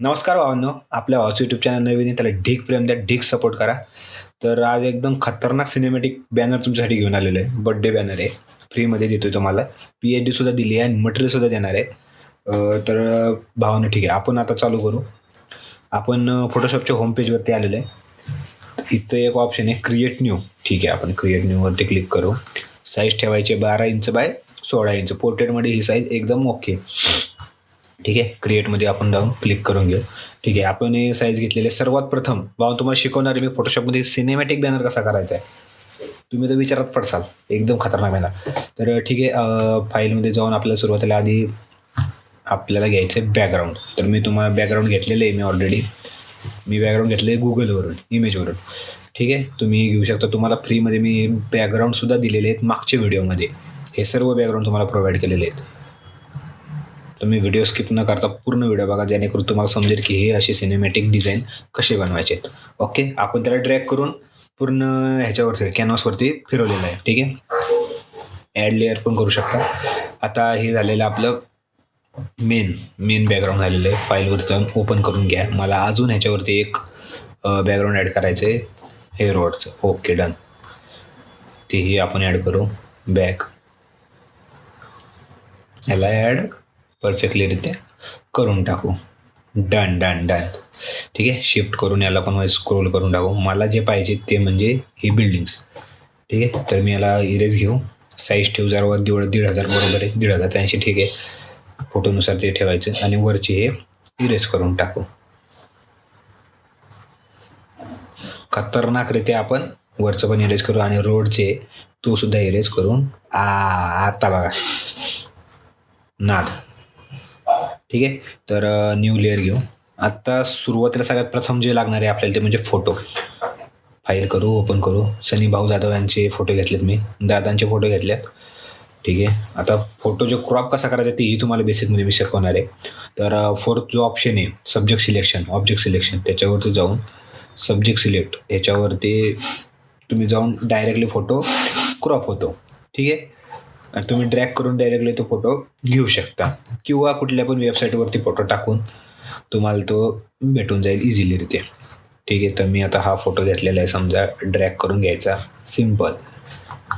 नमस्कार भावांनो आपल्या हॉस यूट्यूब चॅनल नवीन त्याला ढीक प्रेम द्या ढीक सपोर्ट करा. तर आज एकदम खतरनाक सिनेमॅटिक बॅनर तुमच्यासाठी घेऊन आलेलो आहे. बड्डे बॅनर आहे. फ्रीमध्ये देतोय तुम्हाला. पी एच डीसुद्धा दिली आहे आणि मटेरियलसुद्धा देणार आहे. तर भावानं ठीक आहे. आपण आता चालू करू. आपण फोटोशॉपच्या होमपेजवरती आलेलं आलेलो आहे. इथं एक ऑप्शन आहे क्रिएट न्यू ठीक आहे आपण क्रिएट न्यूवरती क्लिक करू. साईज ठेवायचे बारा इंच बाय सोळा इंच पोर्ट्रेटमध्ये ही साईज एकदम ओके ठीक आहे? क्रिएटमध्ये आपण जाऊन क्लिक करून घेऊ. ठीक आहे? आपण हे साईज घेतलेले सर्वात प्रथम भाऊ तुम्हाला शिकवणार मी फोटोशॉपमध्ये सिनेमॅटिक बॅनर कसा करायचा आहे. तुम्ही तर विचारात पडसाल. एकदम खतरनाक बॅनर तर ठीक आहे फाईलमध्ये जाऊन आपल्याला सुरुवातीला आधी आपल्याला घ्यायचं आहे बॅकग्राऊंड तर मी तुम्हाला बॅकग्राऊंड घेतलेलं आहे मी ऑलरेडी मी बॅकग्राऊंड घेतलं आहे गुगलवरून इमेजवरून ठीक आहे? तुम्ही घेऊ शकता. तुम्हाला फ्रीमध्ये मी बॅकग्राऊंडसुद्धा दिलेले आहेत मागच्या व्हिडिओमध्ये हे सर्व बॅकग्राऊंड तुम्हाला प्रोव्हाइड केलेले आहेत. तुम्ही व्हिडिओ स्किप न करता पूर्ण व्हिडिओ बघा जेणेकरून तुम्हाला समजेल की हे असे सिनेमॅटिक डिझाईन कसे बनवायचे ओके आपण त्याला ड्रॅग करून पूर्ण ह्याच्यावरती कॅनव्हासवरती फिरवलेलं आहे. ठीक आहे? ॲड लेअर पण करू शकता. आता हे झालेलं आपलं मेन मेन बॅकग्राऊंड झालेलं आहे. फाईलवर जाऊन ओपन करून घ्या. मला अजून ह्याच्यावरती एक बॅकग्राऊंड ॲड करायचं आहे हे रोडचं ओके डन तेही आपण ॲड करू. बॅक याला ॲड परफेक्टलीरित्या करून टाकू. डन डन डन ठीक आहे? शिफ्ट करून याला पण स्क्रोल करून टाकू. मला जे पाहिजे ते म्हणजे ही बिल्डिंग्स ठीक आहे? तर मी याला इरेज घेऊ. साईज ठेवू जरा दीड दीड हजार बरोबर आहे. दीड हजार त्र्याऐंशी ठीक आहे. फोटोनुसार ते ठेवायचं. आणि वरचे हे इरेज करून टाकू. खतरनाकरित्या आपण वरचं पण इरेज करू आणि रोडचे तो सुद्धा इरेज करून आ आता बघा. नाद. ठीक आहे? तर न्यू लेअर घेऊ. आत्ता सुरुवातीला सगळ्यात प्रथम जे लागणार आहे आपल्याला ते म्हणजे फोटो फाईल करू ओपन करू. सनी भाऊ जाधव यांचे फोटो घेतलेत मी. दादांचे फोटो घेतलेत. ठीक आहे? आता फोटो जो क्रॉप कसा करायचा तेही तुम्हाला बेसिकमध्ये मी शिकवणार आहे. तर फोर्थ जो ऑप्शन आहे सब्जेक्ट सिलेक्शन ऑब्जेक्ट सिलेक्शन त्याच्यावरती जाऊन सब्जेक्ट सिलेक्ट ह्याच्यावरती तुम्ही जाऊन डायरेक्टली फोटो क्रॉप होतो. ठीक आहे? आणि तुम्ही ड्रॅग करून डायरेक्टली तो फोटो घेऊ शकता. किंवा कुठल्या पण वेबसाईटवरती फोटो टाकून तुम्हाला तो भेटून जाईल इझिलीरित्या ठीक आहे तर मी आता हा फोटो घेतलेला आहे समजा ड्रॅग करून घ्यायचा. Simple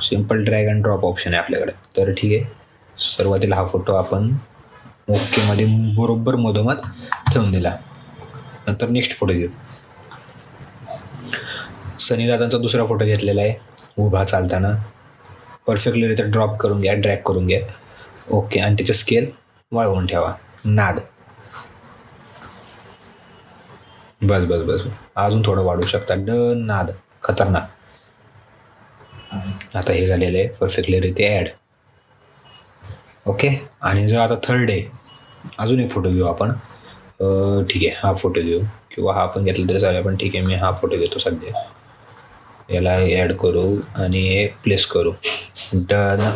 simple drag and drop option आहे आपल्याकडे. तर ठीक आहे सुरुवातीला हा फोटो आपण ओकेमध्ये बरोबर मधोमध ठेवून दिला. नंतर नेक्स्ट फोटो घेऊ. सनी दादांचा दुसरा फोटो घेतलेला आहे. उभा चालताना. परफेक्टलीरित्या ड्रॉप करून घ्या ड्रॅक करून घ्या. ओके आणि त्याचे स्केल वाळवून ठेवा. नाद. बस बस बस. अजून थोडं वाढू शकता. ड नाद. खतरनाक. आता हे झालेलं आहे. परफेक्टलीरित्या ॲड ओके आणि जर आता थर्ड आहे अजून एक फोटो घेऊ आपण. ठीक आहे हा फोटो घेऊ. किंवा हा आपण घेतला तरी चालेल पण ठीक आहे मी हा फोटो घेतो सध्या. याला ॲड करू आणि हे प्लेस करू. डन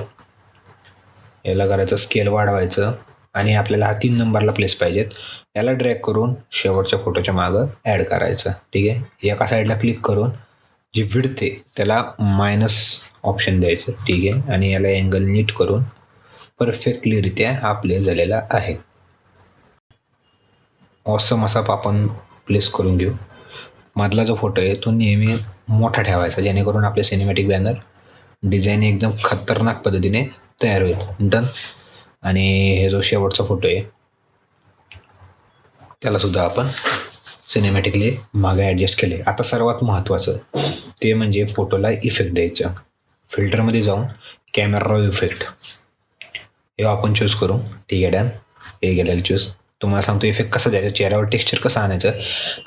याला करायचं स्केल वाढवायचं आणि आपल्याला हा तीन नंबरला प्लेस पाहिजेत. याला ड्रॅग करून शेवटच्या फोटोच्या मागं ॲड करायचं. ठीक आहे? एका साईडला क्लिक करून जी विडते त्याला मायनस ऑप्शन द्यायचं. ठीक आहे? आणि याला अँगल नीट करून परफेक्टलीरित्या हा प्लेस झालेला आहे. ऑसम असा आपण प्लेस करून घेऊ. मधला जो फोटो आहे तो नेहमी मोठा ठेवायचा जेणेकरून आपले सिनेमॅटिक बॅनर डिझाईन एकदम खतरनाक पद्धतीने तयार होईल. डन आणि हे जो शेवटचा फोटो आहे त्यालासुद्धा आपण सिनेमॅटिकली मागे ॲडजस्ट केले. आता सर्वात महत्त्वाचं ते म्हणजे फोटोला इफेक्ट द्यायचं. फिल्टरमध्ये जाऊन कॅमेरा इफेक्ट हे आपण चूज करू. ठीक आहे डॅन हे गेलेलं चूज तुम्हाला सांगतो इफेक्ट कसं द्यायचं? चेहऱ्यावर टेक्स्चर कसं आणायचं?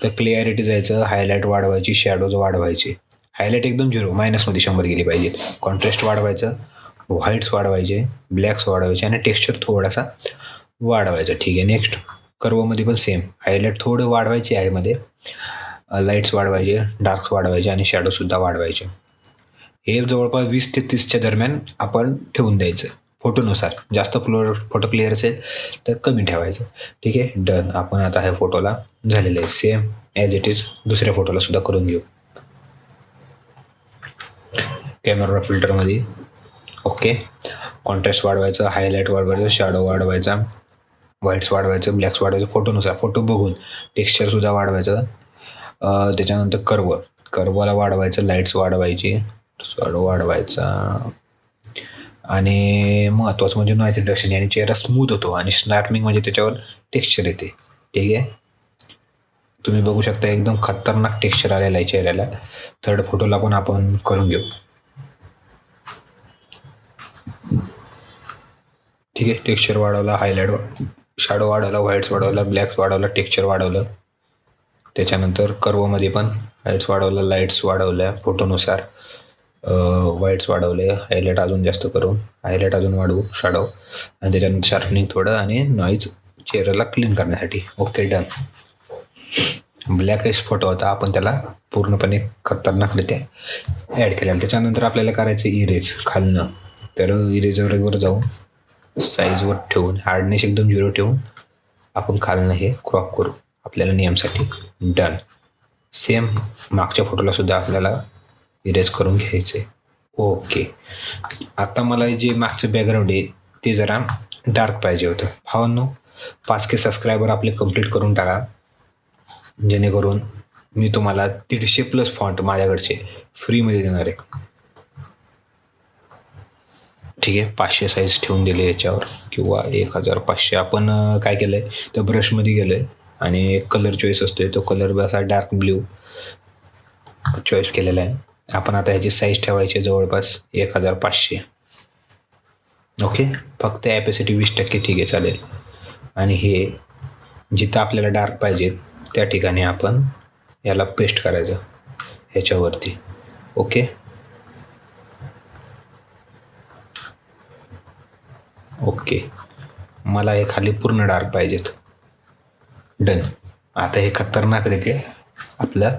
तर क्लिअरिटी जायचं हायलाईट वाढवायची शॅडोज वाढवायचे. हायलाईट एकदम झिरो मायनसमध्ये शंभर गेली पाहिजे. कॉन्ट्रास्ट वाढवायचं व्हाईट्स वाढवायचे ब्लॅक्स वाढवायचे आणि टेक्स्चर थोडासा वाढवायचा. ठीक आहे नेक्स्ट कर्वमध्ये पण सेम हायलाईट थोडं वाढवायचे आहे मध्ये. लाईट्स वाढवायचे डार्क्स वाढवायचे आणि शॅडोसुद्धा वाढवायचे. हे जवळपास वीस ते तीसच्या दरम्यान आपण ठेवून द्यायचं. फोटोनुसार. जास्त फ्लोअर फोटो क्लिअर असेल तर कमी ठेवायचं. ठीक आहे? डन आपण आता ह्या फोटोला झालेलं आहे. सेम ॲज इट इज दुसऱ्या फोटोला सुद्धा करून घेऊ. कॅमेरा फिल्टरमध्ये ओके कॉन्ट्रास्ट वाढवायचं हायलाईट वाढवायचं शॅडो वाढवायचा व्हाईट्स वाढवायचं ब्लॅक्स वाढवायचं. फोटोनुसार फोटो बघून टेक्स्चरसुद्धा वाढवायचं. त्याच्यानंतर कर्व कर्वला वाढवायचं. लाईट्स वाढवायची. शॅडो वाढवायचा. आणि महत्त्वाचं म्हणजे नॉईज रिडक्शन आणि चेहरा स्मूथ होतो आणि स्नॅपिंग म्हणजे त्याच्यावर टेक्स्चर येते. ठीक आहे? तुम्ही बघू शकता एकदम खतरनाक टेक्स्चर आलेला आहे चेहऱ्याला. थर्ड फोटोला पण आपण करून घेऊ. ठीक आहे? टेक्स्चर वाढवला हायलाईट शॅडो वाढवला व्हाईट्स वाढवला ब्लॅक्स वाढवला टेक्स्चर वाढवलं. त्याच्यानंतर कर्वमध्ये पण हाईट्स वाढवलं लाईट्स वाढवल्या फोटोनुसार व्हाईट्स वाढवले हायलाईट अजून जास्त करून. हायलाईट अजून वाढवू शॅडो आणि त्याच्यानंतर शार्पनिंग थोडं आणि नॉईज चेहऱ्याला क्लीन करण्यासाठी. ओके डन ब्लॅकेश फोटो होता आपण त्याला पूर्णपणे खतरनाकरित्या ॲड केलेला. त्याच्यानंतर आपल्याला करायचं इरेज खालनं. तर इरेजवर जाऊन साईजवर ठेवून हार्डनेस एकदम झिरो ठेवून आपण खालनं हे क्रॉप करू. आपल्याला नियमसाठी. डन सेम मागच्या फोटोला सुद्धा आपल्याला इरेज करून घ्यायचे. ओके आता मला जे मागचं बॅकग्राऊंड आहे ते जरा डार्क पाहिजे होतं. भावांनो पाच के सबस्क्रायबर आपले कंप्लीट करून टाका. जेणेकरून मी तुम्हाला दीडशे प्लस फॉन्ट माझ्याकडचे फ्रीमध्ये देणार आहे. ठीक आहे पाचशे साईज ठेवून दिले याच्यावर. किंवा एक हजार पाचशे आपण काय केलं आहे तर ब्रशमध्ये गेलो आहे आणि एक कलर चॉईस असतोय तो कलर असा डार्क ब्ल्यू चॉईस केलेला आहे. आपण आता ह्याची साईज ठेवायची जवळपास एक हजार पाचशे. ओके फक्त ॲपॅसिटी वीस टक्के ठीक आहे चालेल. आणि हे जिथं आपल्याला डार्क पाहिजे त्या ठिकाणी आपण याला पेस्ट करायचं ह्याच्यावरती. ओके ओके मला हे खाली पूर्ण डार्क पाहिजेत. डन आता हे खतरनाक रीती आपलं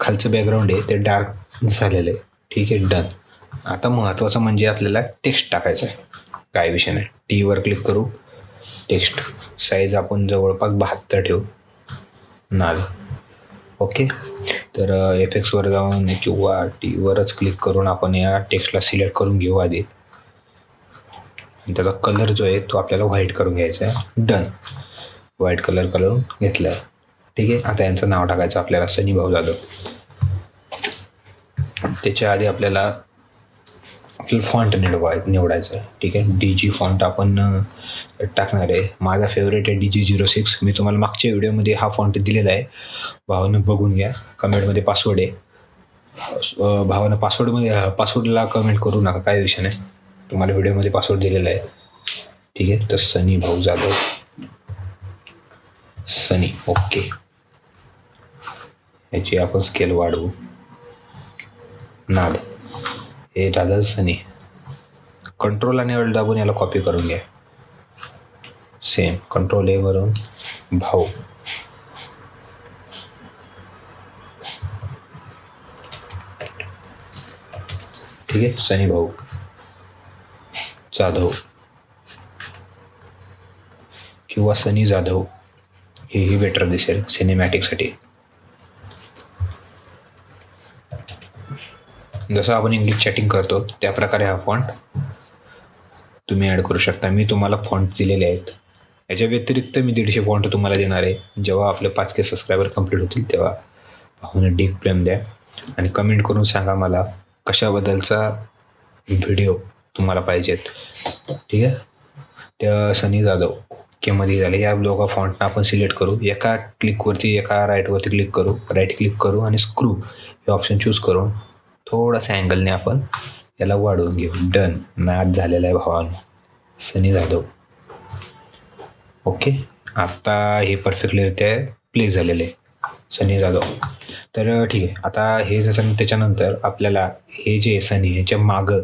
खालचं बॅकग्राऊंड आहे ते डार्क झालेलं आहे. ठीक आहे डन आता महत्त्वाचं म्हणजे आपल्याला टेक्स्ट टाकायचं आहे. काय विषय नाही. टीवर क्लिक करू. टेक्स्ट साईज आपण जवळपास बहात्तर ठेवू. नाल. ओके तर एफ एक्सवर जाऊन किंवा टीवरच क्लिक करून आपण या टेक्स्टला सिलेक्ट करून घेऊ आधी. आणि त्याचा कलर जो आहे तो आपल्याला व्हाईट करून घ्यायचा आहे. डन व्हाईट कलर करून घेतला आहे ठीक आहे? आता यांचं नाव टाकायचं आपल्याला सनी भाऊ जाधव. त्याच्या आधी आपल्याला आपल्याला फॉन्ट निवडाय निवडायचं. आहे ठीक आहे? डी जी फॉन्ट आपण टाकणार आहे. माझा फेवरेट आहे डी जी झिरो सिक्स मी तुम्हाला मागच्या व्हिडिओमध्ये हा फॉन्ट दिलेला आहे. भावानं बघून घ्या. कमेंटमध्ये पासवर्ड आहे. भावानं पासवर्डमध्ये पासवर्डला कमेंट करू नका. काय विषय नाही. तुम्हाला व्हिडिओमध्ये पासवर्ड दिलेला आहे. ठीक आहे? तर सनी भाऊ जाधव. सनी ओके याची आपण स्केल वाढवू. नाद. हे झालं सनी. कंट्रोल आणि अल्ट दाबून याला कॉपी करून घ्या. सेम कंट्रोल ए वरून भाऊ. ठीक आहे? सनी भाऊ. जाधव. किंवा सनी जाधव. हेही बेटर दिसेल सिनेमॅटिकसाठी जसं आपण इंग्लिश चॅटिंग करतो त्या प्रकारे हा फॉन्ट तुम्ही ॲड करू शकता. मी तुम्हाला फॉन्ट दिलेले आहेत. याच्या व्यतिरिक्त मी दीडशे फॉन्ट तुम्हाला देणार आहे. जेव्हा आपले पाच के सबस्क्रायबर कंप्लीट होतील तेव्हा पाहून डीक प्रेम द्या आणि कमेंट करून सांगा मला कशाबद्दलचा व्हिडिओ तुम्हाला पाहिजेत ठीक आहे? त्या सनी जाधव ओकेमध्ये झाले. या ब्लॉगा फॉन्टनं आपण सिलेक्ट करू. एका क्लिकवरती एका राईटवरती क्लिक करू. राईट क्लिक करू आणि स्क्रू हे ऑप्शन चूज करून थोडासा अँगलने आपण याला वाढवून घेऊ. डन मॅच झालेला आहे भावानं. सनी जाधव. ओके आत्ता हे परफेक्टलीरित्या प्लेस झालेलं आहे. सनी जाधव. तर ठीक आहे. आता हे जसं त्याच्यानंतर आपल्याला हे जे सनी ह्याच्या मागं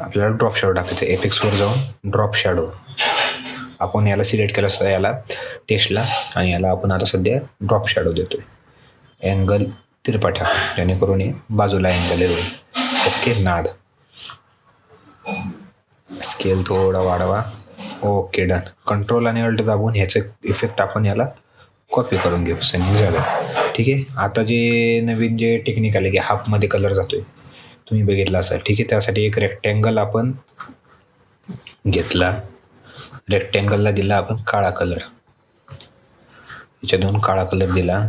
आपल्याला ड्रॉप शॅडो टाकायचं एफेक्सवर जाऊन ड्रॉप शॅडो आपण याला सिलेक्ट केलं असतं याला टेस्टला आणि याला आपण आता सध्या ड्रॉप शॅडो देतोय. अँगल तिरपा टाका जेणेकरून हे बाजूला अँगल होईल ओके नाद. स्केल थोडा वाढवा. ओके डन कंट्रोल आणि अल्ट दाबून ह्याचं इफेक्ट आपण याला कॉपी करून घेऊ. सेंडिंग झालं. ठीक आहे? आता जे नवीन जे टेक्निक आले की हाफमध्ये कलर जातोय तुम्ही बघितला असाल. ठीक आहे? त्यासाठी एक रेक्टँगल आपण घेतला. रेक्टँगलला दिला आपण काळा कलर याच्या दोन काळा कलर दिला.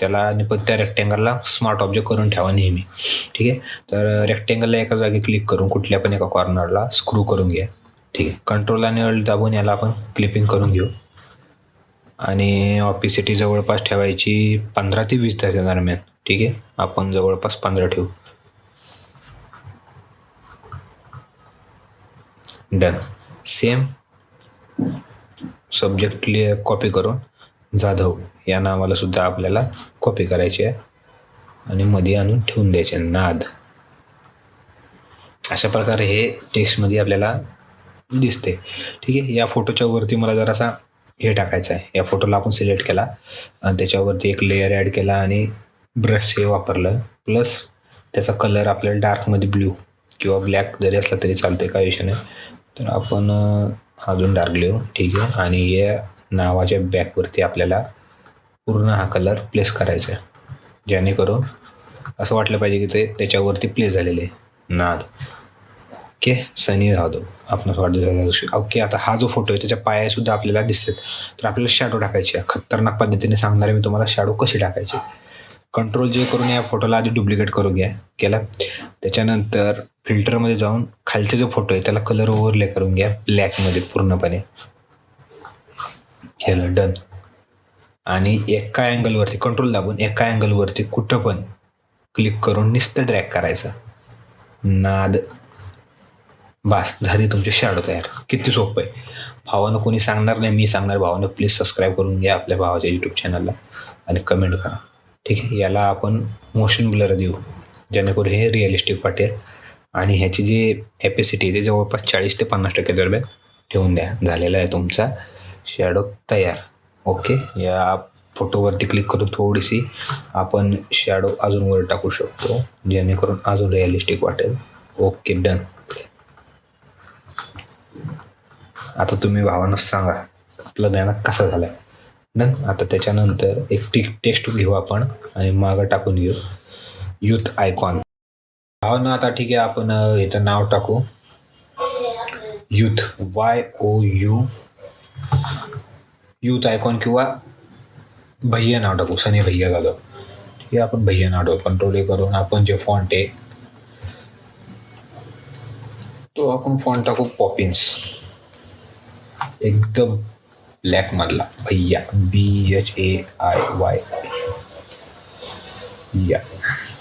त्याला आणि पण त्या रेक्टँगलला स्मार्ट ऑब्जेक्ट करून ठेवा नेहमी. ठीक आहे? तर रेक्टँगलला एका जागी क्लिक करून कुठल्या पण एका कॉर्नरला स्क्रू करून घ्या. ठीक आहे? कंट्रोल आणि अल्ट दाबून याला आपण क्लिपिंग करून घेऊ. आणि ऑपिसिटी जवळपास ठेवायची पंधरा ते वीस तारखे दरम्यान. ठीक आहे? आपण जवळपास पंधरा ठेवू. Done same subject clear copy करून. जाधव या नावाला सुद्धा आपल्याला कॉपी करायची आहे. आणि मध्ये आणून ठेवून द्यायचे नाद. अशा प्रकारे हे टेक्स्टमध्ये आपल्याला दिसते. ठीक आहे? या फोटोच्या वरती मला जरासा हे टाकायचं आहे. या फोटोला आपण सिलेक्ट केला. आणि त्याच्यावरती एक लेअर ॲड केला आणि ब्रश हे वापरलं. प्लस त्याचा कलर आपल्याला डार्कमध्ये ब्ल्यू किंवा ब्लॅक जरी असला तरी चालते काय विषय नाही. तर आपण अजून डार्क लिहू. ठीक आहे? आणि या नावाच्या बॅकवरती आपल्याला पूर्ण हा कलर प्लेस करायचा आहे. जेणेकरून असं वाटलं पाहिजे की ते त्याच्यावरती प्लेस झालेले आहे. नाद. ओके सनी जाधव आपण वाढदिवसाच्या ओके आता हा जो फोटो आहे त्याच्या पायासुद्धा आपल्याला दिसतात तर आपल्याला शॅडो टाकायची आहे. खतरनाक पद्धतीने सांगणार आहे मी तुम्हाला शॅडो कशी टाकायची कंट्रोल जे करून या फोटोला आधी डुप्लिकेट करून घ्या. केला? त्याच्यानंतर फिल्टरमध्ये जाऊन खालचा जो फोटो आहे त्याला कलर ओव्हरले करून घ्या. ब्लॅकमध्ये पूर्णपणे. केलं डन आणि एका अँगलवरती कंट्रोल दाबून एका अँगलवरती कुठं पण क्लिक करून नुसतं ड्रॅग करायचं. नाद. बास झाली तुमची शॅडो तयार. किती सोपं आहे. भावानं कोणी सांगणार नाही मी सांगणार. भावानं प्लीज सबस्क्राईब करून घ्या आपल्या भावाच्या यूट्यूब चॅनलला आणि कमेंट करा. ठीक आहे? याला आपण मोशन ब्लर देऊ. जेणेकरून हे रिअलिस्टिक वाटेल. आणि ह्याची जी कॅपॅसिटी ते जवळपास चाळीस ते पन्नास टक्के दरम्यान ठेवून द्या. झालेला आहे तुमचा शॅडो तयार. ओके या फोटोवरती क्लिक करून थोडीशी आपण शॅडो अजून वर टाकू शकतो जेणेकरून अजून रिअलिस्टिक वाटेल. ओके डन आता तुम्ही भावानं सांगा आपला बॅनर कसा झाला आहे डन आता त्याच्यानंतर एक टिक टेस्ट घेऊ आपण आणि मागं टाकून घेऊ. युथ आयकॉन भावानं आता ठीक आहे आपण याचं इथं नाव टाकू. Youth Y O U youth icon किंवा भैया नाव टाकू सनी भैया जाधव. हे आपण भैया नाव टाकू कंट्रोल करून आपण जे फॉन्ट आहे तो आपण फॉन्ट टाकू पॉपिन्स एकदम ब्लॅक मधला. Bhaiya B H A I Y या.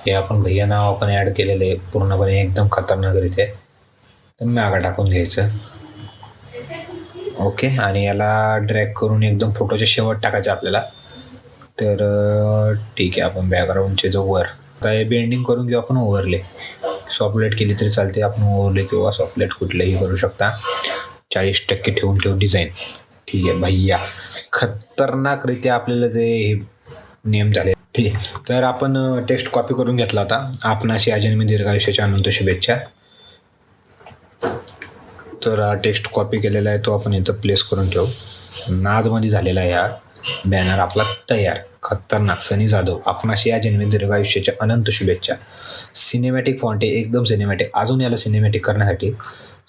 हे आपण भैया नाव आपण ॲड केलेलं आहे पूर्णपणे एकदम खतरनाक रीते तर मागं टाकून घ्यायचं. ओके आणि याला ड्रॅग करून एकदम फोटोच्या शेवट टाकायचं आपल्याला. तर ठीक आहे आपण बॅकग्राऊंडचे जो वर काय बेंडिंग करून घेऊ आपण ओव्हरले सॉपलेट केली तरी चालते आपण ओव्हरले किंवा सॉपलेट कुठलेही करू शकता. चाळीस टक्के ठेवून ठेवून डिझाईन ठीक आहे भैया. खतरनाकरित्या आपल्याला ते हे नियम झाले. ठीक आहे तर आपण टेक्स्ट कॉपी करून घेतला होता. आपणाशी अजन्मी दीर्घायुष्याच्या अनंत शुभेच्छा. तर हा टेक्स्ट कॉपी केलेला आहे तो आपण इथं प्लेस करून ठेवू. नादमध्ये झालेला आहे हा बॅनर आपला तयार. खतरनाक. सनी जाधव आपणाशी या जन्मी दीर्घ आयुष्याच्या अनंत शुभेच्छा. सिनेमॅटिक फॉन्ट आहे एकदम सिनेमॅटिक अजून याला सिनेमॅटिक करण्यासाठी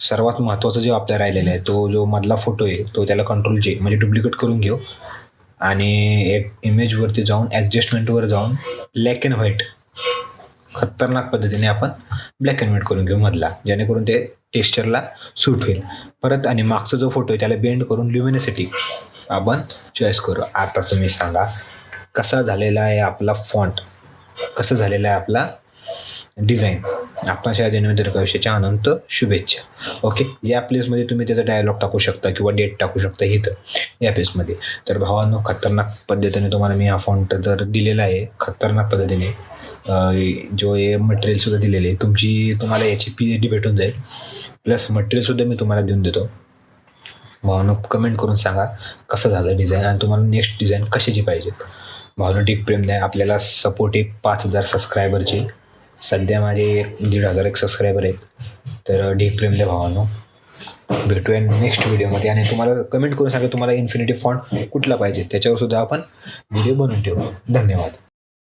सर्वात महत्त्वाचं जे आपल्या राहिलेलं आहे तो जो मधला फोटो आहे तो त्याला कंट्रोल जे म्हणजे डुप्लिकेट करून घेऊ. आणि एक इमेजवरती जाऊन ॲडजस्टमेंटवर जाऊन ब्लॅक अँड व्हाईट खतरनाक पद्धतीने आपण ब्लॅक अँड व्हाईट करून घेऊ मधला जेणेकरून ते टेक्स्चरला सूट होईल. परत आणि मागचा जो फोटो आहे त्याला बेंड करून ल्युमिनिसिटी आपण चॉईस करू. आता तुम्ही सांगा कसा झालेला आहे आपला फॉन्ट कसं झालेला आहे आपला डिझाईन आपणाच्या जन्मदिन आयुष्याच्या अनंत शुभेच्छा. ओके या प्लेसमध्ये तुम्ही त्याचा डायलॉग टाकू शकता किंवा डेट टाकू शकता इथं या प्लेसमध्ये तर भावांनो खतरनाक पद्धतीने तुम्हाला मी हा फॉन्ट जर दिलेला आहे खतरनाक पद्धतीने. जो हे मटेरियलसुद्धा दिलेले आहे तुमची तुम्हाला याची पी एच डी भेटून जाईल. प्लस मटेरियलसुद्धा मी तुम्हाला देऊन देतो. भावनं कमेंट करून सांगा कसं झालं डिझाईन आणि तुम्हाला नेक्स्ट डिझाईन कशाची पाहिजे. भावनं टिक प्रेम द्या आपल्याला सपोर्ट आहे पाच हजार सबस्क्रायबरचे सध्या माझे एक दीड हजार एक सबस्क्रायबर आहेत. तर ढीक प्रेम द्या भावानो भेटूया नेक्स्ट व्हिडिओमध्ये आणि तुम्हाला कमेंट करून सांगा तुम्हाला इन्फिनिटी फॉन्ट कुठला पाहिजे. त्याच्यावर सुद्धा आपण व्हिडिओ बनवून ठेवू. धन्यवाद.